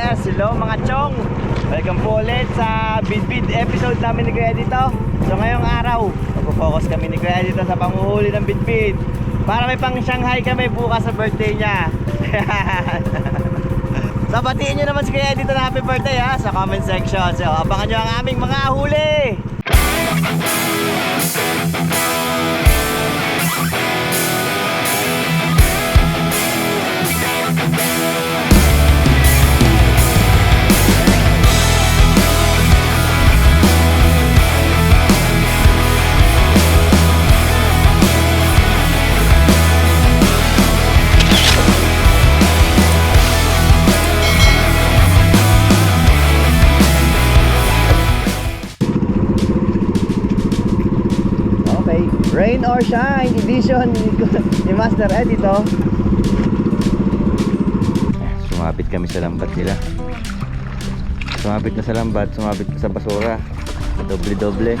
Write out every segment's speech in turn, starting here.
Yes, hello mga chong. Welcome po ulit sa Bidbid episode namin ni Kuya So ngayong araw, magpo-focus kami ni Kuya sa panguhuli ng Bidbid Para may pang Shanghai kami bukas sa birthday niya. So batiin nyo naman si Kuya na happy birthday ha sa comment section. So abangan nyo ang aming mga huli Rain or Shine edition ni, Master Ed ito. Sumabit kami sa lambat nila. Sumabit na sa lambat, sumabit na sa basura. Doble-doble.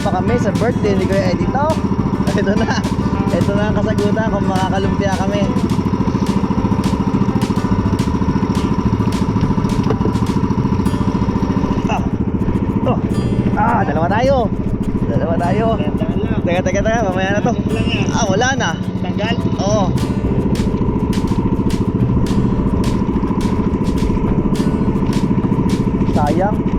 Pa kami sa birthday ni Kuya Edito. Ito na. Ito na ang kasagutan kung makakalumpia kami. Ah. Oh. Ah, dalawa tayo. Dalawa tayo. Teka, teka, teka. Mamaya na to. Ah, wala na. Tanggal? Oo. Sayang.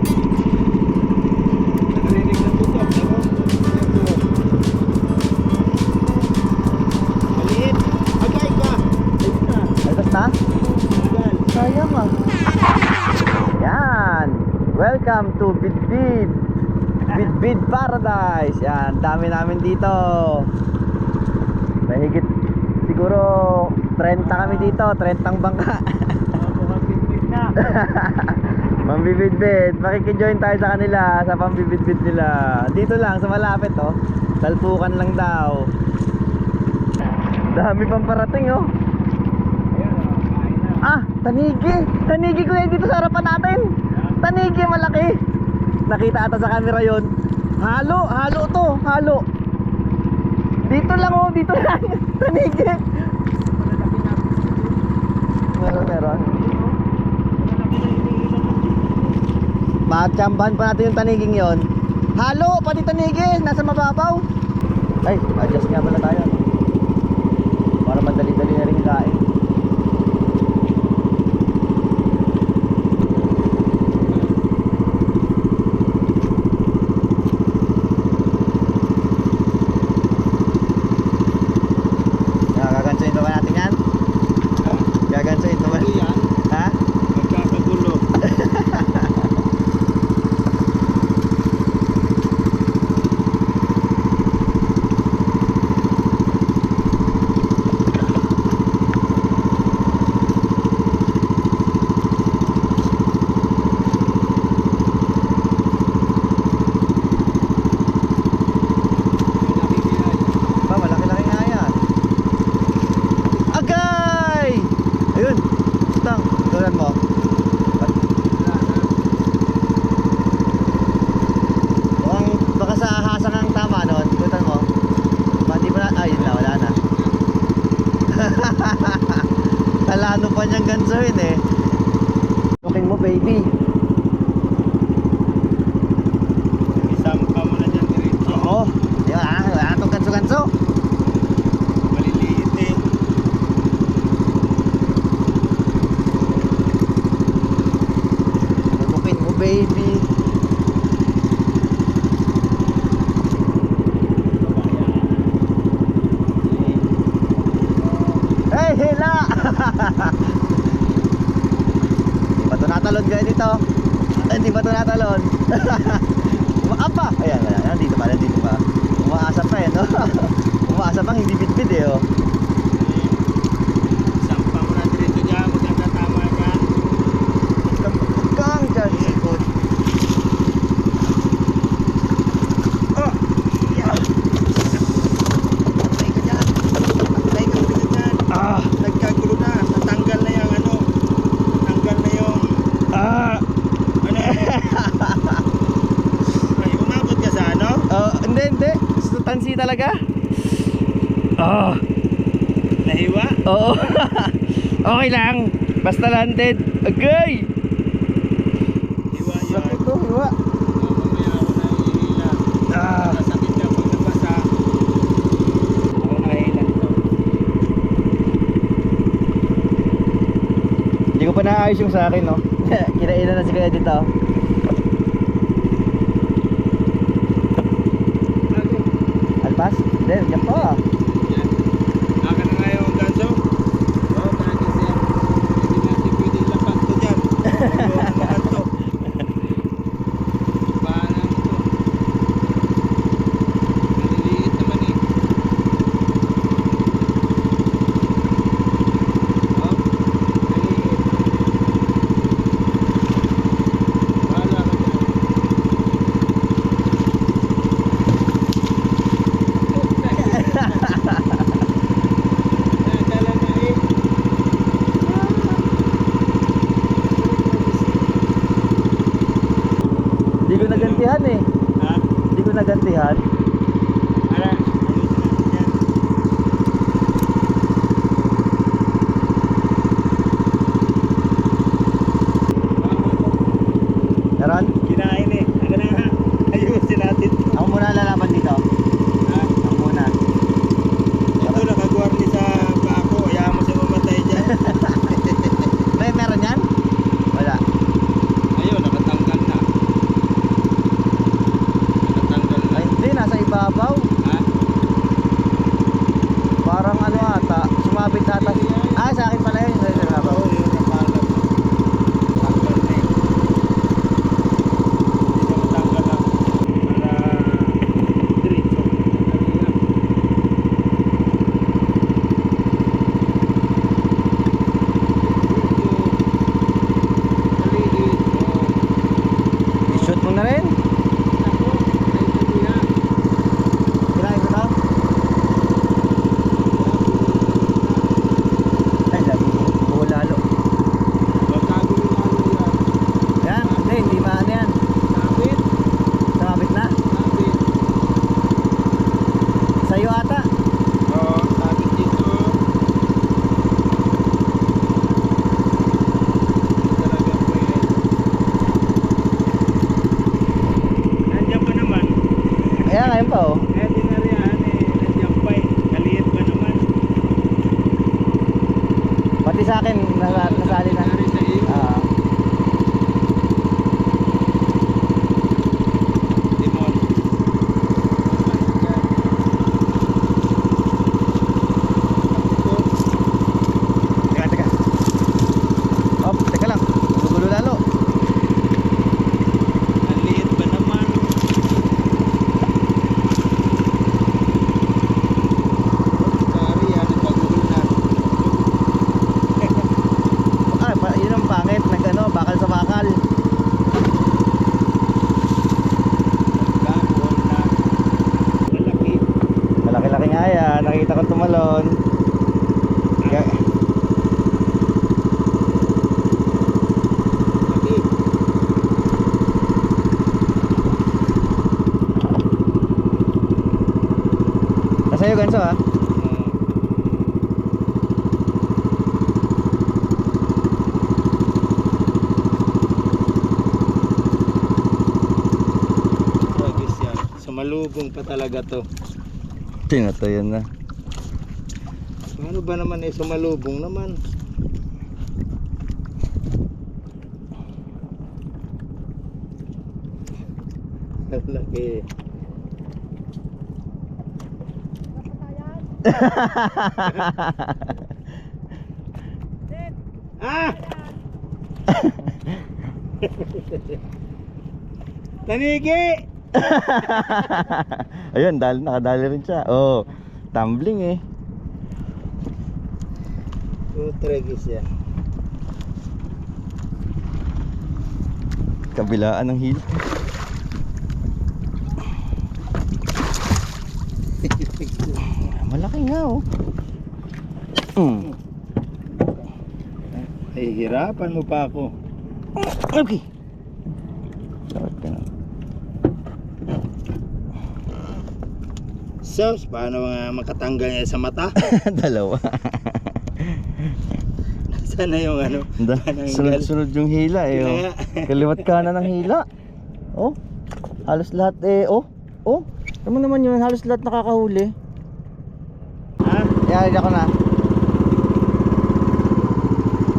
Paradise. Yan, dami namin dito. Mahigit siguro 30 kami dito, 30 ang bangka. Pambibidbid. Makikijoin tayo sa kanila sa pambibidbid nila. Dito lang sa malapit oh. Salpukan lang daw. Dami pang parating oh. Ah, tanigi. Tanigi ko yan dito sa harapan natin. Tanigi malaki. Nakita ata sa camera yon. Halo, halo to, halo. Dito lang oh, dito lang. Tanigi. Meron, meron. Matsambahan pa natin yung taniging yon. Halo, pati tanigi, nasa mababaw. Ay, adjust nga pala tayo. Para madali-dali na rin kain. Gagansuin pa ba natin yan? Gagansuin pa ba? Ano yan? Ha? Magkakagulo. Ba, malaki-laki nga yan. Agay! Ayun. Tang, tulan mo. Mukhang baka sa ahasang ang tama nun. Tutan mo. Ba, di ba na? Ay, yun na, wala na. Talano nakatalon ganito. Hindi ba ito natalon? talaga. Oh. Nahiwa? Oo. okay lang. Basta landed. Agay! Hiwa yun. Sakit to, hiwa. Ah. Hindi ko pa naayos yung sa akin, no? Kinainan na si Kuya dito. ganso ah. Oh, Tragis yan. Sumalubong pa talaga to. Tinatayan na. Ano ba naman eh, sumalubong naman. Laki. Ah! Tanigi! Ayun, dali, nakadali rin siya. Oh, tumbling eh. Utragis yan. Kabilaan ng hilo. Nga oh. Mm. Nahihirapan mo pa ako. Okay. Na. Sos, paano nga makatanggal niya sa mata? Dalawa. Sana yung ano? Sunod-sunod yung hila eh. Oh. Kaliwat kanan ng hila. Oh. Halos lahat eh. Oh. Oh. Tama naman yun. Halos lahat nakakahuli. Yan, ako na.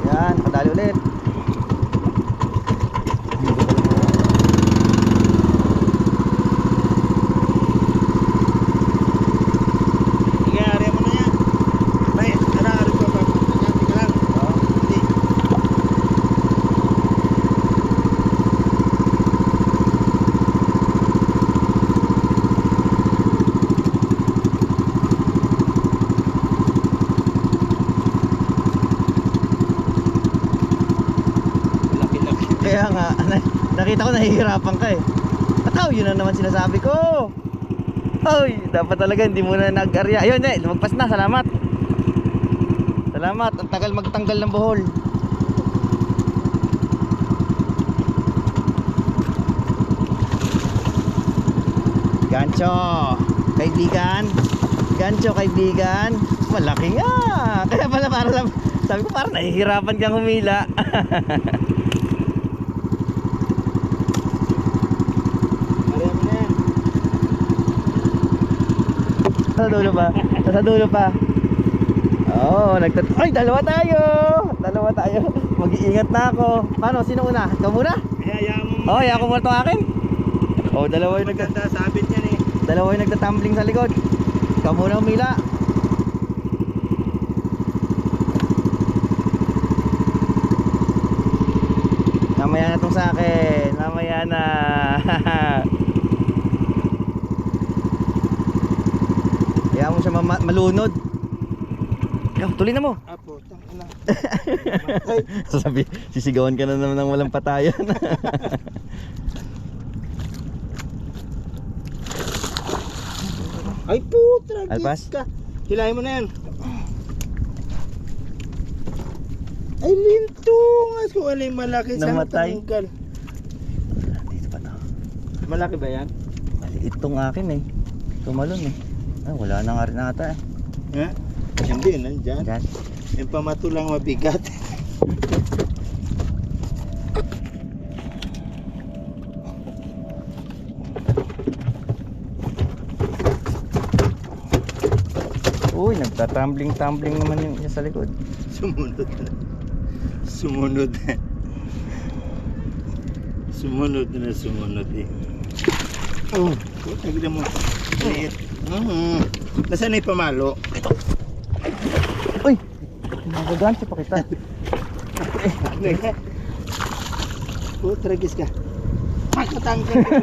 Yan, nakadali ulit. Sige, ari mo na yan. May, ano, ari ko pa. Pagkati ka lang. Hindi. Laki-laki. Kaya nga, na- nahihirapan ka eh. Ataw, yun na naman sinasabi ko. Oy, dapat talaga hindi mo na nag-arya. Ayun, eh, lumagpas na. Salamat. Salamat. Ang tagal magtanggal ng buhol. Gancho, kaibigan. Gancho, kaibigan. Malaki nga. Kaya pala para sabi ko parang nahihirapan kang humila. Ari mo na yan. Sa dulo pa. Sa dulo pa. Oo, oh, nagtat... Ay, dalawa tayo! Dalawa tayo. Mag-iingat na ako. Paano? Sino una? Ikaw muna? Kaya ayaw mo. Oo, oh, muna itong akin. Oo, oh, dalawa yung, nagta Maganda sabit yan eh. dalawa yung nagtatumbling sa likod. Ikaw muna umila. Namaya na itong sa akin. Namaya na. Kaya mo siya mama- malunod. Ikaw, tuloy na mo. Apo, tangina. Sasabi, sisigawan ka na naman ng walang patayan. Ay putra, Alpas? ka. Hilahin mo na yan. Ay lintungas kung ano yung malaki sa Namatay. tanggal. Dito pa to. Malaki ba yan? Maliit tong akin eh. Tumalon eh. Ay, wala na nga rin ata eh. Ha? Hindi, nandyan. Diyan. Yung pamato lang mabigat. Uy, nagtatumbling-tumbling naman yung isa sa likod. Sumunod na. Sumunod na. Sumunod na sumunod eh. Oh, tignan mo. Liit. Mhm. Nasaan na yung pamalo? Uy! Nagagansi pa kita. Oh, tragis ka. Makatanggal ka.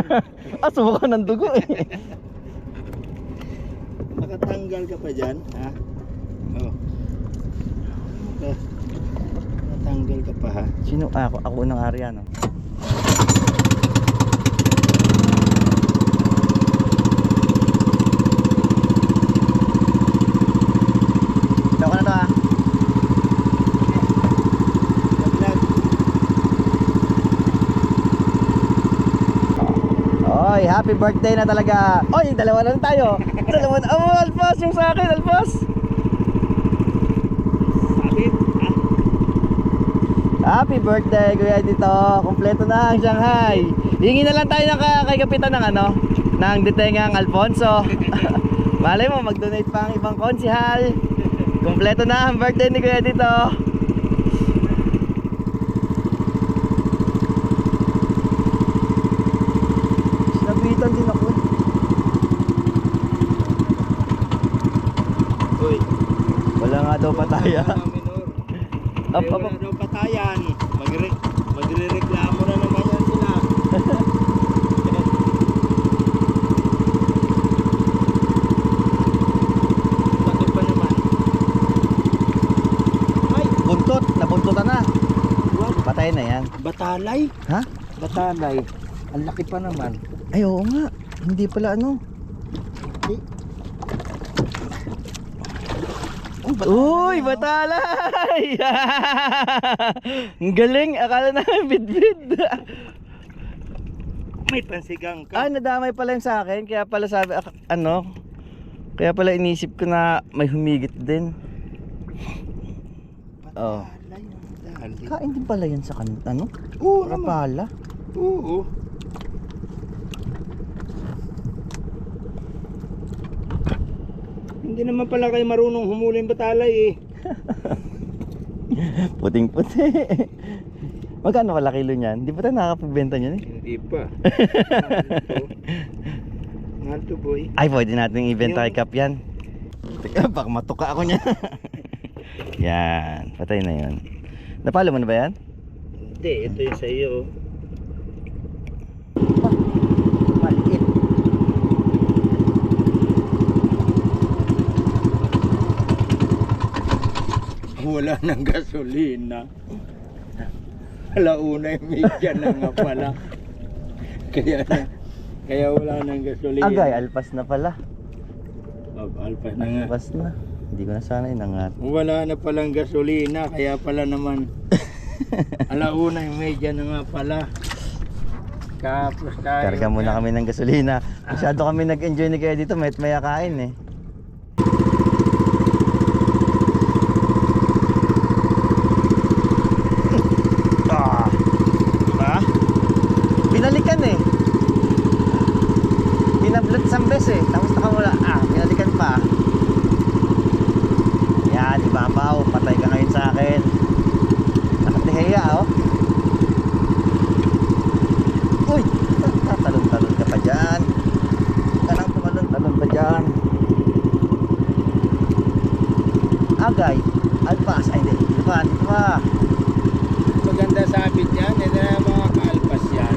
ah, sumuka ng dugo eh. Makatanggal ka pa dyan, ha? Oh. Maka- Makatanggal ka pa, ha? Sino? Ah, ako, ako unang ari ano. Ito ko na to ah. Laglag. Oy, happy birthday na talaga. Oy, dalawa lang tayo. Dalawa na. Oh, alpas yung sa akin, alpas. Happy birthday, Kuya Dito. Kompleto na ang Shanghai. Hingi na lang tayo ng ka- kay kapitan ng ano, ng Detengang Alfonso. Malay mo, mag-donate pa ang ibang konsihal. Kompleto na ang birthday ni Kuya dito. Sinabitan din ako. Uy. Wala minor. Up, up, up. daw patayan. Magre magre-reklamo na naman yan sila. Bakit pa naman? Ay, Buntot, nabuntutan na. what? Patay na yan. Batalay? Ha? Batalay. Ang laki pa naman. Ay, oo nga. Hindi pala ano. Eh. Uy, batalay! Ang galing, akala namin bidbid. May pansigang ah, ka. nadamay pala yung sa akin, kaya pala sabi, ak- ano, kaya pala inisip ko na may humigit din. Oh. Batalay. Batalay. Kain din pala yan sa kan, ano? Oo naman. Rapala. Oo. Hindi naman pala kayo marunong humuli ng batalay eh. Puting puti. Magkano pala kilo niyan? Hindi pa tayo nakakapagbenta niyan eh. Hindi pa. Mahal to boy. Ay, pwede natin ibenta kay Cap yan. Teka, baka matuka ako niya. yan, patay na yun. Napalo mo na ba yan? Hindi, ito yung sa iyo. Maliit. Wala ng gasolina. Alauna yung media na nga pala. Kaya kaya wala ng gasolina. Agay, alpas na pala. Alpas na nga. Alpas na. Hindi ko na sana inangat. Wala na palang gasolina, kaya pala naman alauna yung media na nga pala. Tapos tayo. Karga muna kami ng gasolina. Masyado kami nag-enjoy ni kaya dito, may maya kain eh. Ah, diba? Binalikan eh. Binablot isang beses eh. Tapos nakawala. Ah, binalikan pa. Yan, ibabaw. Patay ka ngayon sa akin. Nakatiheya oh. Uy! Talon-talon ka pa dyan. Kanang tumalon-talon pa dyan. Agay. Alpas. Ay, hindi. Dito pa, dito pa. Maganda sabit yan, ito na mga kaalpas yan.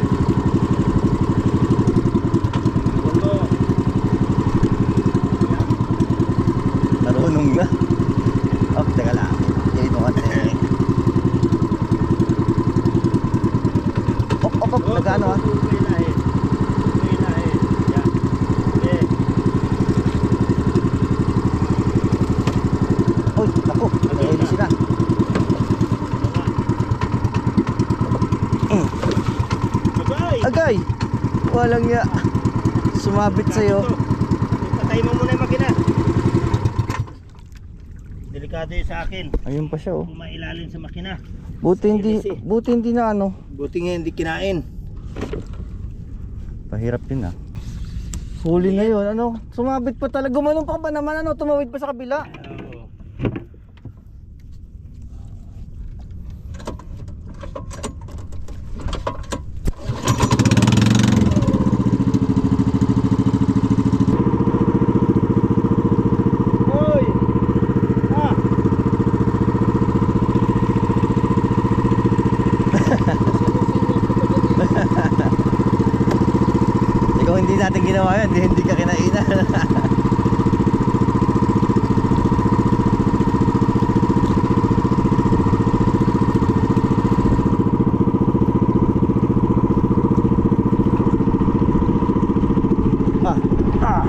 Gulo. Marunong na. Oh, teka lang. Hindi mo konti. Op, op, op. Nagano ah. May lahi. May lahi. Yan. Okay. Uy, ako. Nahili sila. Agay! Agay! Walang ya. Sumabit sa'yo. Patay mo muna yung makina. Delikado yun sa akin. Ayun pa siya oh. Mailalim sa makina. Buti hindi, buti hindi na ano. Buti nga hindi kinain. Pahirap yun ah. Huli na yun, ano? Sumabit pa talaga. Gumanong pa ba naman, ano? Tumawid pa sa kabila. Oo. Hoy! Ah! Eh, kung hindi natin ginawa yun, hindi, hindi ka kinainan. ah, ah.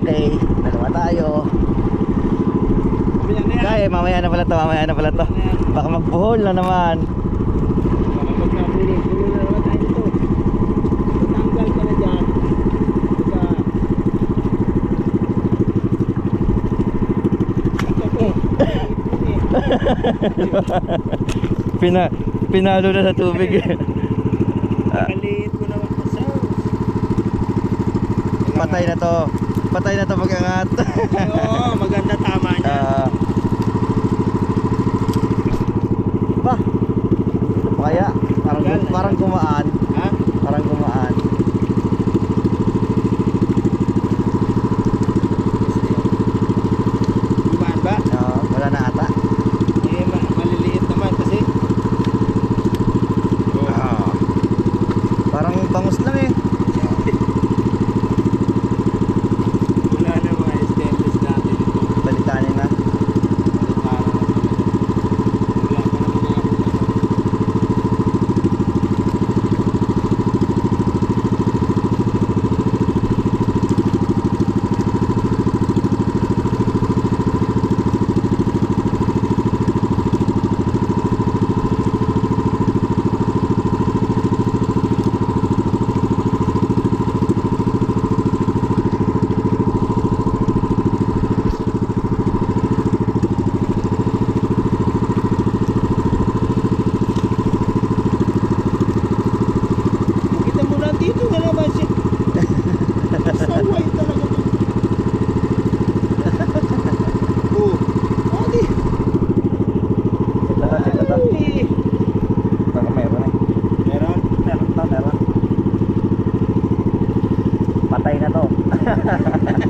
Okay, dalawa tayo. Kaya, mamaya na pala to, mamaya na pala to. Baka magbuhol na naman. Baka magkapulong-pulong na naman Pina, pinalo na sa tubig. Kaliit ko naman po sir. Patay na to. Patay na to pag-angat. Oo, maganda tama niya. Ah. Uh, ba? Kaya, parang, parang kuma pangos lang eh. ハハハハ!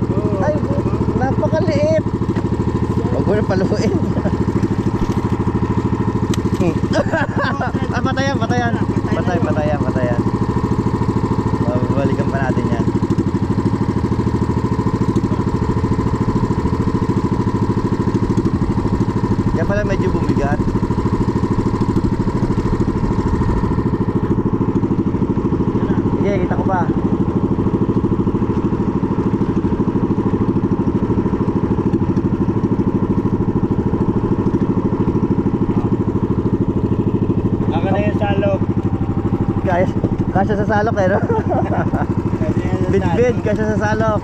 maliit. Huwag mo na paluin. ah, patayan, patayan. Patay, patayan, patayan. Babalikan pa natin yan. Kaya pala medyo bumigat. kaysa sa salok eh no? Bitbit kaysa sa salok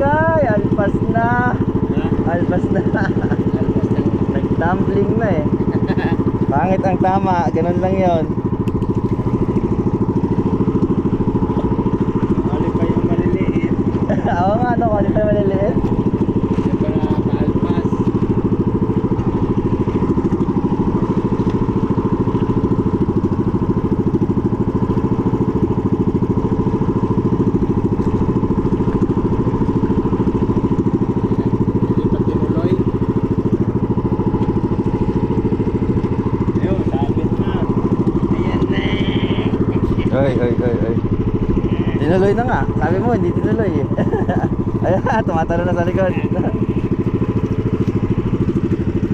kay. Alpas na. Alpas na. Nag-tumbling na eh. Pangit ang tama. Ganun lang yon. Oo nga, no? Qualify maliliit. Tinuloy na nga. Sabi mo, hindi tinuloy eh. Ayun, tumatalo na sa likod.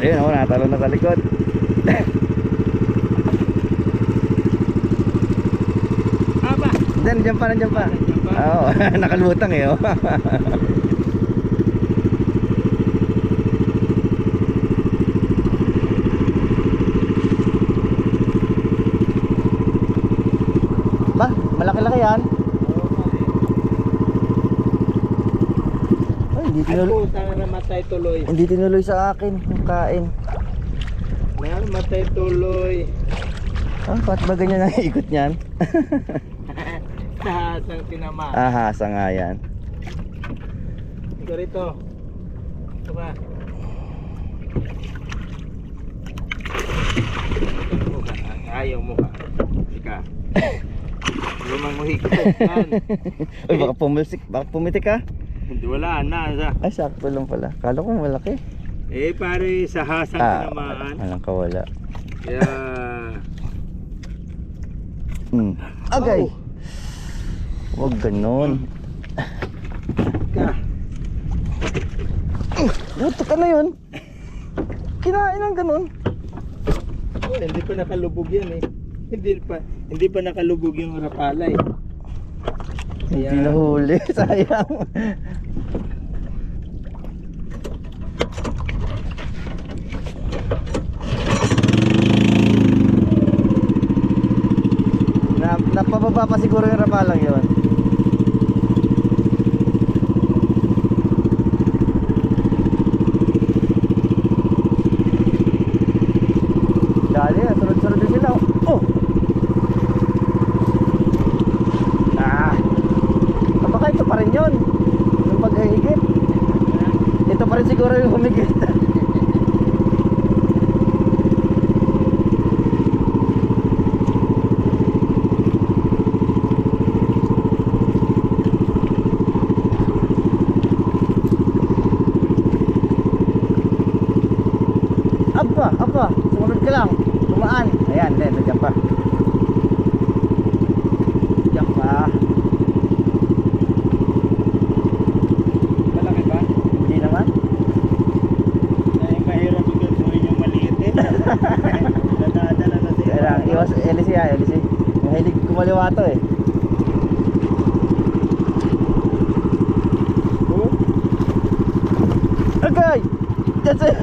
Ayun, oh, natalo na sa likod. Aba. Diyan, diyan pa, diyan ah, pa. Oo, nakalutang eh. Oh. Ay, hindi Ay tinuloy, puta na namatay tuloy. hindi tinuloy sa akin yung kain. Namatay tuloy. Ah, ba't ba ganyan ang ikot niyan? Tahasang tinama. Ahasa nga yan. Ito rito. Ito ka. Mukha. Ayaw mukha. Ika. Lumang muhigpit. Yan. Uy, baka pumulsik, baka pumitik ka? Hindi wala na. Sa- Ay, sakto lang pala. Kala ko malaki. Eh pare sa hasang Ah, tinamaan. walang kawala. Kaya Hmm. Agay! Oh. Huwag ganon. ka. Buto ka na yun. Kinain ng ganon. Oh, hindi pa nakalubog yan eh. Hindi pa hindi pa nakalubog yung rapalay. Hindi Kaya- nahuli. Sayang. Na, napababa pa siguro yung rapalang yun. Dali, ah, sunod-sunod din sila. Oh! Ah! Ah, baka ito pa rin yun. Yung paghahigit. Ito pa rin siguro yung humigit. Aba, aba, sumunod ka lang. Tumaan. Ayan, then, nandiyan pa. Diyan pa. Malaki ba? Hindi naman. Ay mahirap igasuhin yung maliit eh. Nadadala na siya. Kaya lang, iwas LC ah, LC. Mahilig kumaliwa to eh. Oh, Agay! That's it!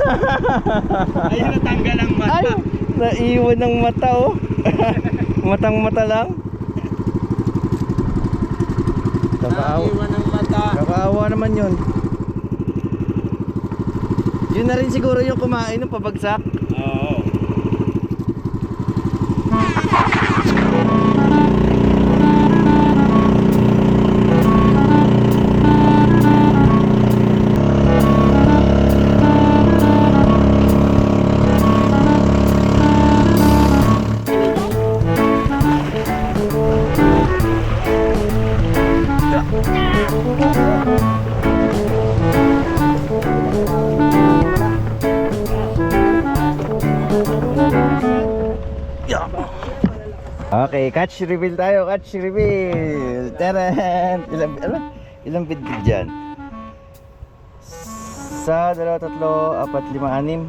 Ayun natanggal ang mata. Ay! Naiwan ng mata oh. Matang mata lang. Kakaawa. Naiwan ang mata. Kakaawa naman yun. Yun na rin siguro yung kumain ng pabagsak. Oo. Okay, catch reveal tayo, catch reveal. Taran! Ilang, ano? Ilang bidbid dyan? Sa dalawa, tatlo, apat, lima, anim.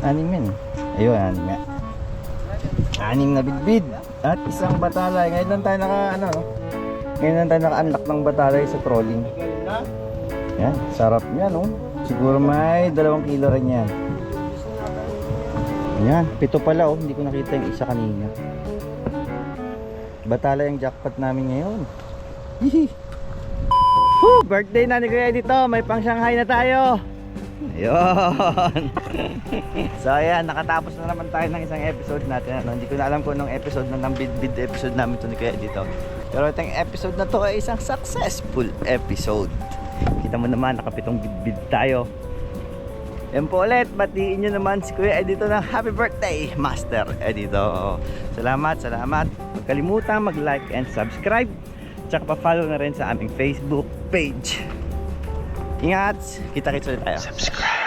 Anim yan. eh. Ayun, anim nga. Anim na bidbid. At isang batalay. Ngayon lang tayo naka, ano, no? Ngayon lang tayo naka-unlock ng batalay sa trolling. Yan, sarap niya, no? Siguro may dalawang kilo rin yan. Yan, pito pala, oh. Hindi ko nakita yung isa kanina. Batala yung jackpot namin ngayon. Hihi. Woo! Birthday na ni Kuya dito. May pang Shanghai na tayo. Ayun. so ayan, nakatapos na naman tayo ng isang episode natin. Ano, hindi ko na alam kung anong episode na ng bid-bid episode namin to ni Kuya dito. Pero itong episode na to ay isang successful episode. Kita mo naman, nakapitong bid-bid tayo. Yan po ulit, batiin nyo naman si Kuya Edito ng happy birthday, Master Edito. Salamat, salamat. Huwag kalimutan mag-like and subscribe. Tsaka pa-follow na rin sa aming Facebook page. Ingat, kita-kits ulit tayo. Subscribe.